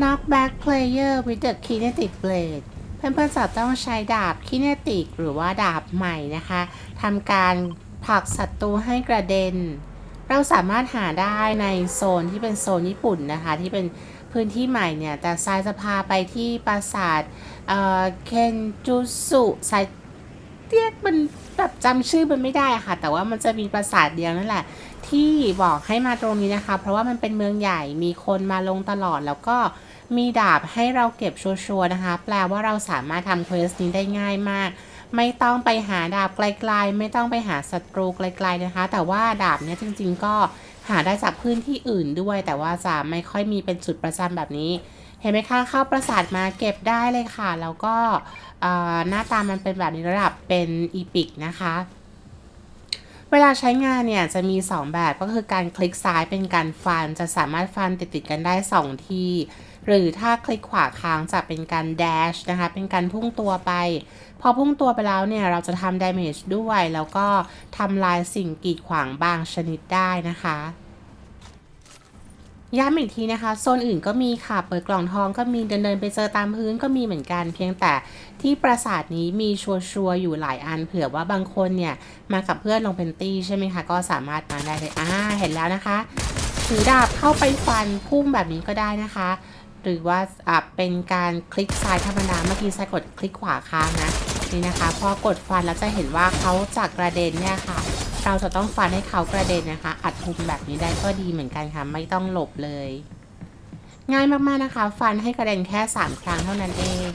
knockback player with the kinetic blade เพื่อนๆจะต้องใช้ดาบ kinetic หรือว่าดาบใหม่นะคะทำการผลักศัตรูให้กระเด็น เราสามารถหาได้ในโซนที่เป็นโซนญี่ปุ่นนะคะ ที่เป็นพื้นที่ใหม่เนี่ย แต่ทรายจะพาไปที่ปราสาทเออเคนจูสุไซ เรียกมันแบบจำชื่อมันไม่ได้ค่ะ แต่ว่ามันจะมีปราสาทเดียวนั่นแหละ ที่บอกให้มาตรงนี้นะคะ เพราะว่ามันเป็นเมืองใหญ่มีคนมาลงตลอดแล้วก็มีดาบให้เราเก็บชัวร์ๆนะคะ แปลว่าเราสามารถทำเควสนี้ได้ง่ายมาก ไม่ต้องไปหาดาบไกลๆ ไม่ต้องไปหาศัตรูไกลๆนะคะ แต่ว่าดาบเนี้ยจริง ๆ ก็หาได้จากพื้นที่อื่นด้วย แต่ว่าจะไม่ค่อยมีเป็นจุดประจำแบบนี้ เห็นไหมคะเข้าปราสาทมาเก็บได้เลยค่ะ แล้วก็หน้าตามันเป็นแบบนี้ระดับเป็นอีพิกนะคะเวลาใช้งานเนี่ยจะมี 2 แบบก็คือการคลิกซ้ายเป็นการฟันจะสามารถฟันติดๆกันได้ 2 ที หรือถ้าคลิกขวาค้างจะเป็นการ dash นะคะเป็นการพุ่งตัวไป พอพุ่งตัวไปแล้วเนี่ยเราจะทำ damage ด้วย แล้วก็ทำลายสิ่งกีดขวางบางชนิดได้นะคะ ย้ำอีกทีนะคะ โซนอื่นก็มีค่ะ เปิดกล่องทองก็มีเดินเดินไปเจอตามพื้นก็มีเหมือนกัน เพียงแต่ที่ปราสาทนี้มีชัวร์ๆอยู่หลายอัน เผื่อว่าบางคนเนี่ยมากับเพื่อนลงเป็นตี้ใช่ไหมคะ ก็สามารถมาได้เลยอ่าเห็นแล้วนะคะ ถือดาบเข้าไปฟันพุ่งแบบนี้ก็ได้นะคะ หรือว่าอะเป็นการคลิกซ้ายธรรมดาเมื่อกี้ซ้ายกดคลิกขวาค้างนะนี่นะคะพอกดฟันแล้วจะเห็นว่าเขาจากกระเด็นเนี่ยค่ะ เราจะต้องฟันให้เขากระเด็นนะคะ อัดคุมแบบนี้ได้ก็ดีเหมือนกันค่ะ ไม่ต้องหลบเลย ง่ายมากๆนะคะ ฟันให้กระเด็นแค่ 3 ครั้งเท่านั้นเอง